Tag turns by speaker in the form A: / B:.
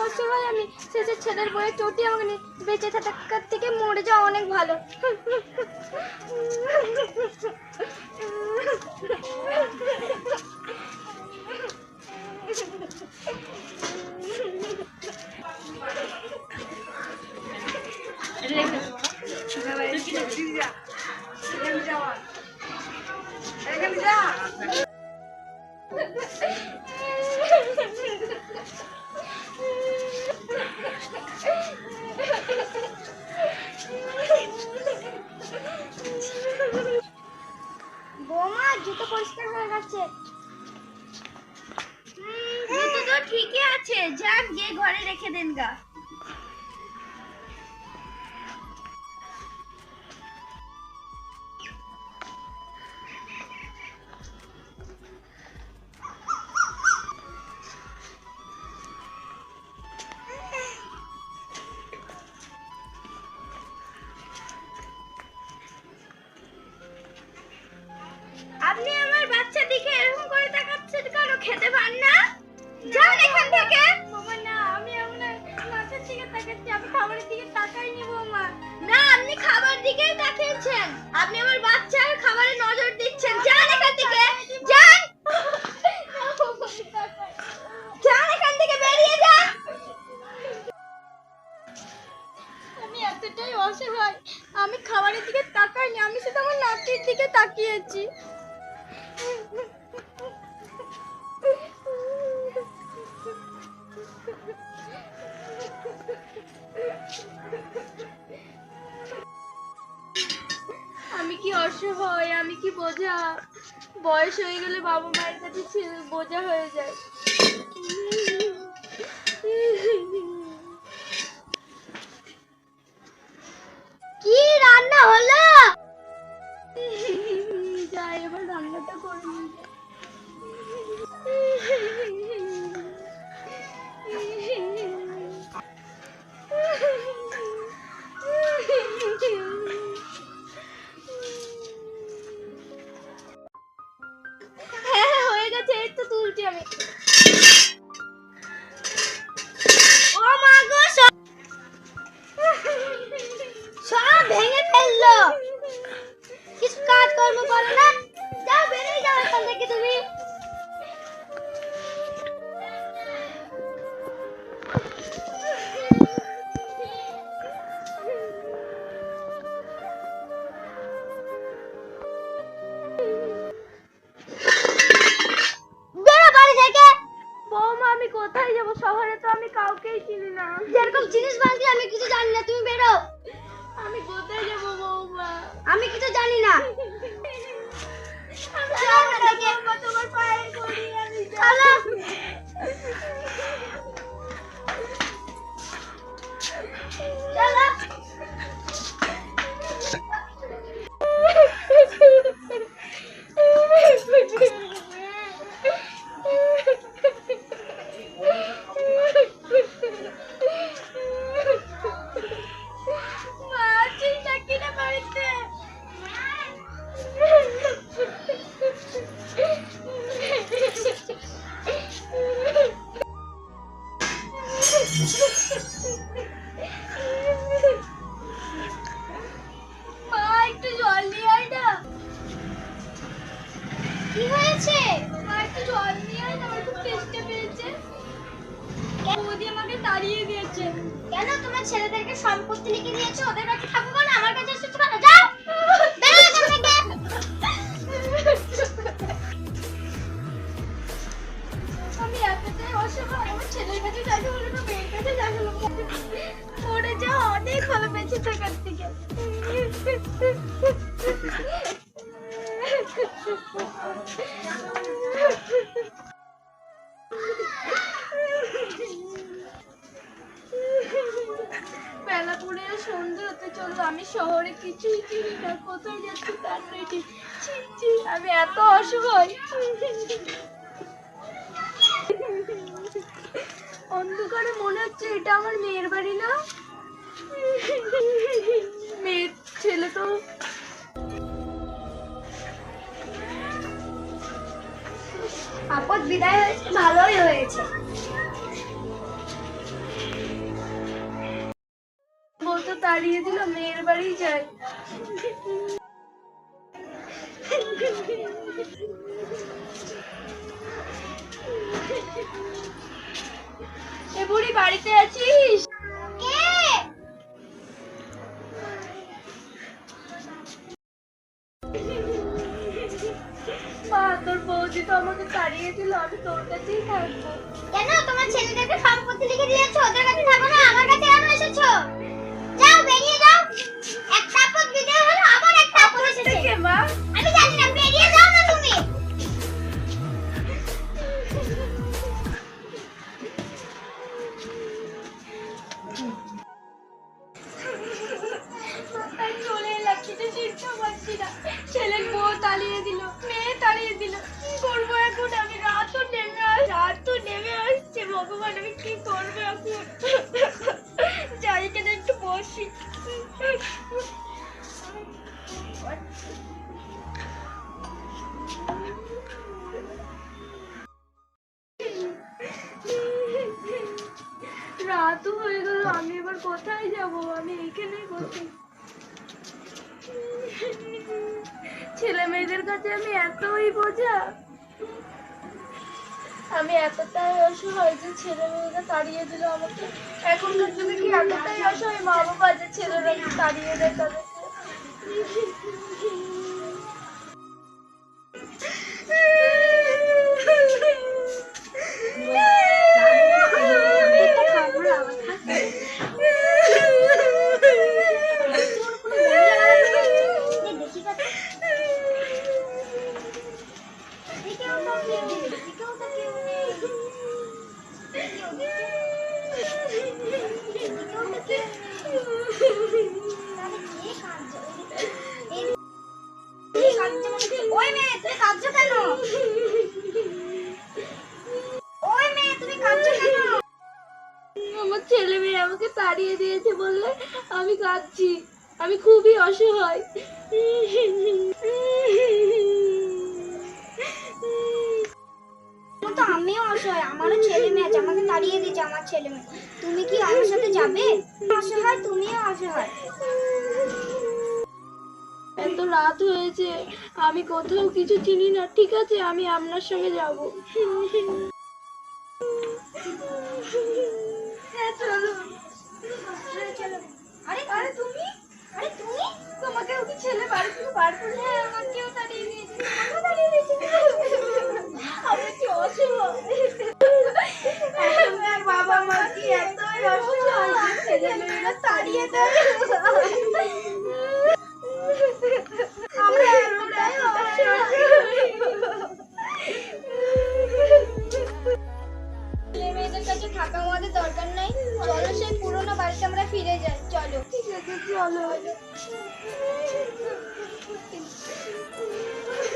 A: অসহায় আমি শেষে ছেলের বয়ে চটি আমাকে বেঁচে থাকার থেকে মরে যাওয়া অনেক ভালো। তো ঠিকই আছে। যাক গিয়ে ঘরে রেখে দেন গা। দিকেই খেয়েছেন আপনি আমার বাচ্চার খাবারে নজর দিচ্ছেন। যান এখান থেকে। যান। যান এখান থেকে বেরিয়ে যান। আমি এতটাই অসহায়। আমি খাবারের দিকে তাকাইনি, আমি শুধু আমার নাতির দিকে তাকিয়েছি। কি অসহায় আমি কি বোঝা? বয়স হয়ে গেলে বাবা মায়ের কাছে বোঝা হয়ে যায়। কি রান্না হলো? যাই এবার রান্নাটা করে নিই। আমি। চিনি না যেরকম জিনিস ভাঙছি আমি কিছু জানি না তুমি বেরো। আমি কোথায় যাব বৌমা? আমি কিছু জানি না। তোমার পায়ে পড়ি আমি চলো। চলো। কি হয়েছে? একটু জল নিয়ে আমার খুব তেষ্টা পেয়েছে। বৌদি আমাকে তাড়িয়ে দিয়েছে। কেন? তোমার ছেলেদেরকে সম্পত্তি লিখে দিয়েছ? ওদের কাছে থাকব না আমার কাছে এসেছ যাও! আমি এতটাই অসহায় আমার ছেলের কাছে না মেয়ের মরে যাওয়া অনেক ভালো বেঁচে থাকার থেকে। আমি শহরে কিছুই যাচ্ছি তার আমি এত অন্ধকারে মনে হচ্ছে এটা আমার মেয়ের বাড়ি না? আপদ বিদায় হয়েছে ভালোই হয়েছে। বলতো তাড়িয়ে দিল, মেয়ের বাড়ি যায়। এ বুড়ি বাড়িতে আছিস? বৌদি তো আমাকে তাড়িয়ে দিল আমি তোর কাছেই থাকব।
B: কেন? তোমার ছেলেদেরকে সম্পত্তি লিখে দিয়েছ ওদের কাছে থাকো না আমার কাছে কেন এসেছ। যাও বেরিয়ে যাও। একটা আপদ দিতে হলো আবার একটা আপদ এসেছে।
A: মা?
B: আমি জানি না বেরিয়ে যাও
A: ভগবান, আমি কি করব এখন? যাই কেন একটু বসি। রাতও হয়ে গেল, আমি এবার কোথায় যাব? আমি এইখানেই বসি। ছেলে মেয়েদের কাছে আমি এতই বোঝা। আমি এতটাই অসহায় যে ছেলে মেয়েরা তাড়িয়ে দিল আমাকে। এখনকার যুগে কি এতটাই অসহায় মা বাবা যে ছেলেরা তাড়িয়ে দেয় তাদেরকে।
B: মেয়ে তুমি কাঁদছো কেন? ওই মেয়ে তুমি কাঁদছো কেন?
A: আমার ছেলে মেয়ে আমাকে তাড়িয়ে দিয়েছে বললে আমি কাঁদছি। আমি খুবই অসহায়।
B: তো আমিও অসহায় আমারও ছেলে মেয়ে আছে আমাকে তাড়িয়ে দিয়েছে আমার ছেলে মেয়ে। তুমি কি আমার সাথে যাবে? অসহায় তুমিও অসহায়।
A: এত রাত হয়েছে আমি কোথাও কিছু চিনি না। ঠিক আছে আমি আপনার সঙ্গে যাব। চলো।
B: চলো, চলো। আরে আরে তুমি? আরে তুমি?
A: তোমাকে ওকে ছেলে বাড়ি থেকে বার করে
B: আমাকেও তাড়িয়ে দিয়েছে। আমাকেও তাড়িয়ে দিয়েছে।
A: আমি কি অসহায় বাবা মা কি এতই অসহায় ছেলে মেয়েরা তাড়িয়ে দেয়? Thank you.